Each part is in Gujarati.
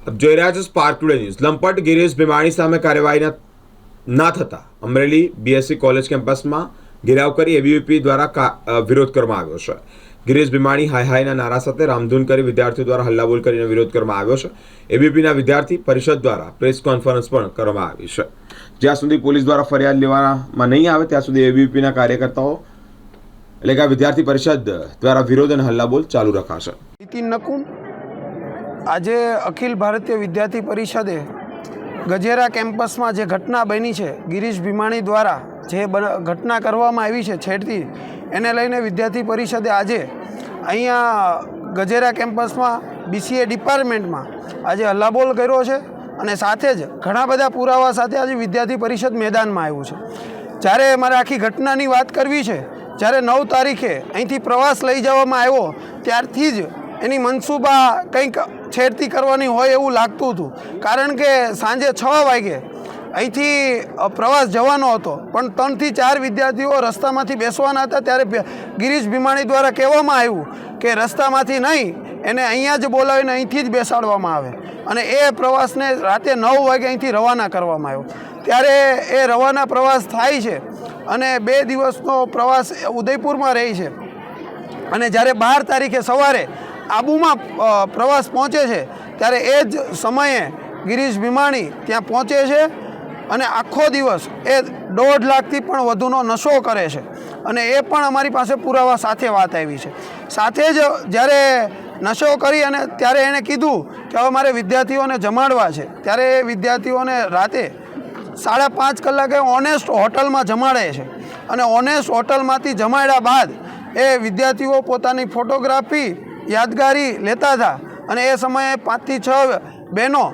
જોઈ રહ્યા છો સ્પાર્ક ન્યૂઝ લંપટ ગિરીશ ભીમાણી સામે કાર્યવાહી ના થતા અમરેલી બીએસસી કોલેજ કેમ્પસમાં ઘેરાવ કરી એબીવીપી દ્વારા વિરોધ કરવામાં આવ્યો છે ગિરીશ ભીમાણી હાય હાયના નારા સાથે રામધૂન કરી વિદ્યાર્થીઓ દ્વારા હલ્લાબોલ કરીને વિરોધ કરવામાં આવ્યો છે એબીપીના વિદ્યાર્થી પરિષદ દ્વારા પ્રેસ કોન્ફરન્સ પણ કરવામાં આવી છે જ્યાં સુધી પોલીસ દ્વારા ફરિયાદ લેવામાં નહીં આવે, ત્યાં સુધી એબીવીપીના કાર્યકર્તાઓ એટલે કે વિદ્યાર્થી પરિષદ દ્વારા વિરોધ અને હલ્લાબોલ ચાલુ રખાશે। નીતિન નકુમ આજે અખિલ ભારતીય વિદ્યાર્થી પરિષદે ગજેરા કેમ્પસમાં જે ઘટના બની છે, ગિરીશ ભીમાણી દ્વારા જે ઘટના કરવામાં આવી છે છેડતી, એને લઈને વિદ્યાર્થી પરિષદે આજે અહીંયા ગજેરા કેમ્પસમાં બીસીએ ડિપાર્ટમેન્ટમાં આજે હલ્લાબોલ કર્યો છે અને સાથે જ ઘણા બધા પુરાવા સાથે આજે વિદ્યાર્થી પરિષદ મેદાનમાં આવ્યું છે. જ્યારે મારે આખી ઘટનાની વાત કરવી છે, જ્યારે નવ તારીખે અહીંથી પ્રવાસ લઈ જવામાં આવ્યો, ત્યારથી જ એની મનસૂબા કંઈક છેડતી કરવાની હોય એવું લાગતું હતું. કારણ કે સાંજે છ વાગે અહીંથી પ્રવાસ જવાનો હતો. પણ ત્રણથી ચાર વિદ્યાર્થીઓ રસ્તામાંથી બેસવાના હતા. ત્યારે ગિરીશ ભીમાણી દ્વારા કહેવામાં આવ્યું કે રસ્તામાંથી નહીં, એને અહીંયા જ બોલાવીને અહીંથી જ બેસાડવામાં આવે. અને એ પ્રવાસને રાતે નવ વાગે અહીંથી રવાના કરવામાં આવ્યો. ત્યારે એ રવાના પ્રવાસ થાય છે અને બે દિવસનો પ્રવાસ ઉદયપુરમાં રહે છે. અને જ્યારે બાર તારીખે સવારે આબુમાં પ્રવાસ પહોંચે છે, ત્યારે એ જ સમયે ગિરીશ ભીમાણી ત્યાં પહોંચે છે અને આખો દિવસ એ દોઢ લાખથી પણ વધુનો નશો કરે છે. અને એ પણ અમારી પાસે પુરાવા સાથે વાત આવી છે. સાથે જ જ્યારે નશો કરી અને ત્યારે એણે કીધું કે હવે મારે વિદ્યાર્થીઓને જમાડવા છે, ત્યારે એ વિદ્યાર્થીઓને રાતે સાડા પાંચ કલાકે ઓનેસ્ટ હોટલમાં જમાડે છે. અને ઓનેસ્ટ હોટલમાંથી જમાડ્યા બાદ એ વિદ્યાર્થીઓ પોતાની ફોટોગ્રાફી યાદગારી લેતા હતા. અને એ સમયે પાંચથી છ બહેનો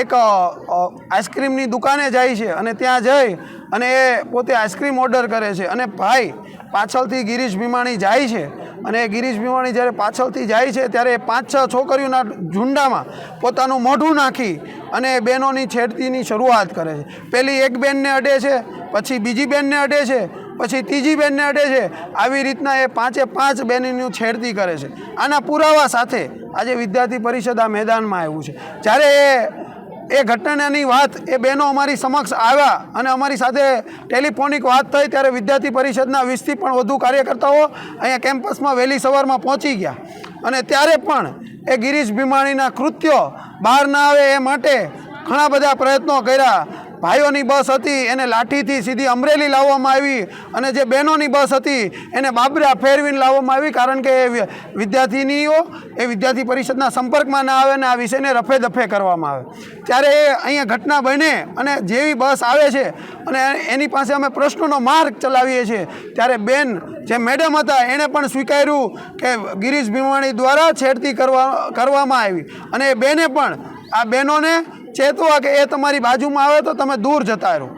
એક આઈસ્ક્રીમની દુકાને જાય છે અને ત્યાં જઈ અને એ પોતે આઈસ્ક્રીમ ઓર્ડર કરે છે. અને ભાઈ પાછળથી ગિરીશ ભીમાણી જાય છે. અને ગિરીશ ભીમાણી જ્યારે પાછળથી જાય છે ત્યારે પાંચ, છ છોકરીઓના ઝુંડામાં પોતાનું મોઢું નાખી અને બહેનોની છેડતીની શરૂઆત કરે છે. પેલી એક બેનને અડે છે, પછી બીજી બેનને અડે છે પછી ત્રીજી બેનને અડે છે. આવી રીતના એ પાંચે પાંચ બેનની છેડતી કરે છે. આના પુરાવા સાથે આજે વિદ્યાર્થી પરિષદ આ મેદાનમાં આવ્યું છે. જ્યારે એ એ ઘટનાની વાત, એ બહેનો અમારી સમક્ષ આવ્યા અને અમારી સાથે ટેલિફોનિક વાત થઈ, ત્યારે વિદ્યાર્થી પરિષદના વીસથી પણ વધુ કાર્યકર્તાઓ અહીંયા કેમ્પસમાં વહેલી સવારમાં પહોંચી ગયા. અને ત્યારે પણ એ ગિરીશ ભીમાણીના કૃત્યો બહાર ના આવે એ માટે ઘણા બધા પ્રયત્નો કર્યા. ભાઈઓની બસ હતી, એને લાઠીથી સીધી અમરેલી લાવવામાં આવી અને જે બહેનોની બસ હતી, એને બાબરા ફેરવીને લાવવામાં આવી કારણ કે એ વિદ્યાર્થીનીઓ, એ વિદ્યાર્થી પરિષદના સંપર્કમાં ના આવે અને આ વિષયને રફે દફે કરવામાં આવે. ત્યારે એ અહીંયા ઘટના બને અને જેવી બસ આવે છે અને એની પાસે અમે પ્રશ્નોનો માર્ગ ચલાવીએ છીએ, ત્યારે બેન જે મેડમ હતા, એણે પણ સ્વીકાર્યું કે ગિરીશ ભીમાણી દ્વારા છેડતી કરવા, કરવામાં આવી અને એ બેને પણ, આ બહેનોને ચેતવા કે એ તમારી બાજુમાં આવે તો તમે દૂર જતા રહો.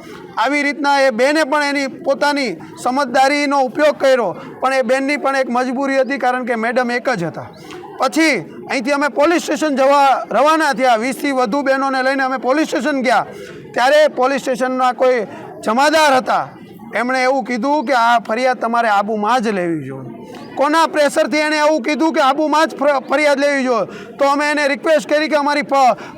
આવી રીતના એ બેને પણ એની પોતાની સમજદારીનો ઉપયોગ કર્યો, પણ એ બેનની પણ એક મજબૂરી હતી કારણ કે મેડમ એક જ હતા. પછી અહીંથી અમે પોલીસ સ્ટેશન જવા રવાના થયા. વીસથી વધુ બહેનોને લઈને અમે પોલીસ સ્ટેશન ગયા. ત્યારે પોલીસ સ્ટેશનના કોઈ જમાદાર હતા. એમણે એવું કીધું કે આ ફરિયાદ તમારે આબુમાં જ લેવી જોઈએ. કોના પ્રેશરથી એણે એવું કીધું કે આબુમાં જ ફર- ફરિયાદ લેવી જોઈએ? તો અમે એને રિક્વેસ્ટ કરી કે અમારી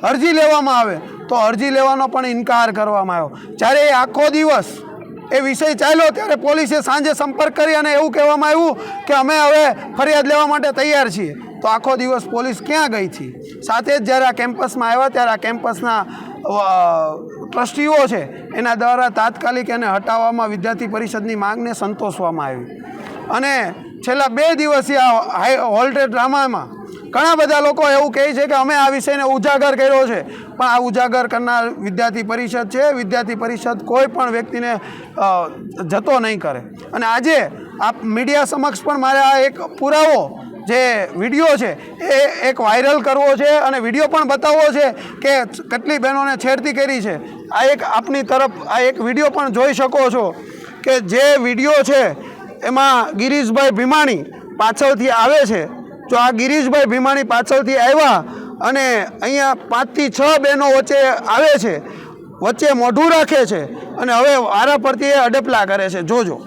અરજી લેવામાં આવે. તો અરજી લેવાનો પણ ઇનકાર કરવામાં આવ્યો. જ્યારે એ આખો દિવસ એ વિષય ચાલ્યો, ત્યારે પોલીસે સાંજે સંપર્ક કરી અને એવું કહેવામાં આવ્યું કે અમે હવે ફરિયાદ લેવા માટે તૈયાર છીએ. તો આખો દિવસ પોલીસ ક્યાં ગઈ હતી? સાથે જ જ્યારે આ કેમ્પસમાં આવ્યા, ત્યારે આ કેમ્પસના ટ્રસ્ટીઓ છે, એના દ્વારા તાત્કાલિક એને હટાવવામાં વિદ્યાર્થી પરિષદની માંગને સંતોષવામાં આવી. અને છેલ્લા બે દિવસથી આ હોલ્ટેડ ડ્રામામાં ઘણા બધા લોકો એવું કહે છે કે અમે આ વિષયને ઉજાગર કર્યો છે. પણ આ ઉજાગર કરનાર વિદ્યાર્થી પરિષદ છે. વિદ્યાર્થી પરિષદ કોઈ પણ વ્યક્તિને જતો નહીં કરે. અને આજે આ મીડિયા સમક્ષ પણ મારે આ એક પુરાવો જે વીડિયો છે એ એક વાયરલ કરવો છે અને વીડિયો પણ બતાવવો છે કે કેટલી બહેનોને છેડતી કરી છે. આ એક આપની તરફ, આ એક વીડિયો પણ જોઈ શકો છો કે જે વીડિયો છે એમાં ગિરીશભાઈ ભીમાણી પાછળથી આવે છે. જો આ ગિરીશભાઈ ભીમાણી પાછળથી આવ્યા અને અહીંયા પાંચથી છ બહેનો વચ્ચે આવે છે, વચ્ચે મોઢું રાખે છે અને હવે વારા પરથી એ અડપલા કરે છે. જોજો.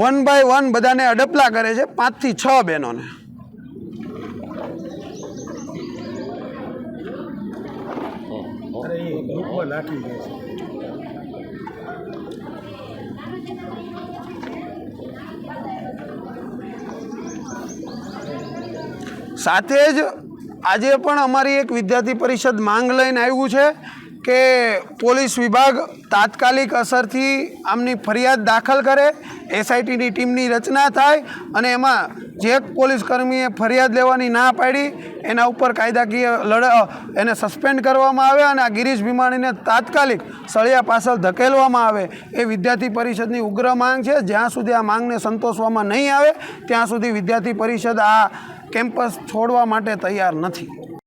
વન બાય વન બધાને અડપલા કરે છે પાંચથી છ બહેનોને. સાથે જ આજે પણ અમારી એક વિદ્યાર્થી પરિષદ માંગ લઈને આવ્યું છે. કે પોલીસ વિભાગ તાત્કાલિક અસરથી આમની ફરિયાદ દાખલ કરે, એસઆઈટીની ટીમની રચના થાય અને એમાં જે પોલીસ કર્મીએ ફરિયાદ લેવાની ના પાડી, એના ઉપર કાયદાકીય લડ એને સસ્પેન્ડ કરવામાં આવે અને આ ગિરીશ ભીમાણીને તાત્કાલિક સળિયા પાછળ ધકેલવામાં આવે એ વિદ્યાર્થી પરિષદની ઉગ્ર માંગ છે. જ્યાં સુધી આ માંગને સંતોષવામાં નહીં આવે, ત્યાં સુધી વિદ્યાર્થી પરિષદ આ કેમ્પસ છોડવા માટે તૈયાર નથી.